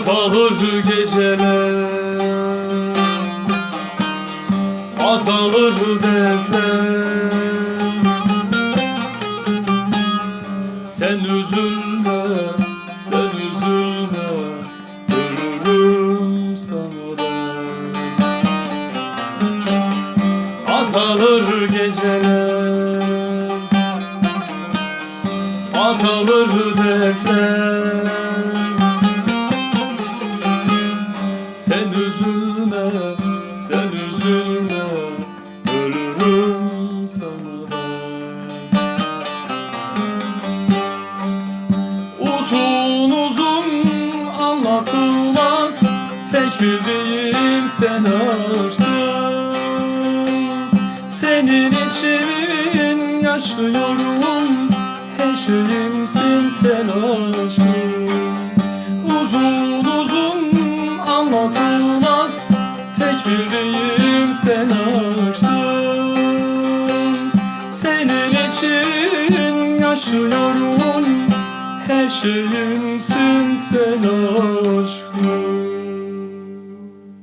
Azalır geceler. Azalır dertler. Sen üzülme, sen üzülme. Ölürüm sana Azalır geceler. Azalır dertler üzülme, sen üzülme Ölürüm sana. Uzun uzun anlatılmaz Tek bildiğim sen varsın Senin için yaşıyorum Her şeyimsin sen aşkım için yaşıyorum Her şeyimsin sen aşkım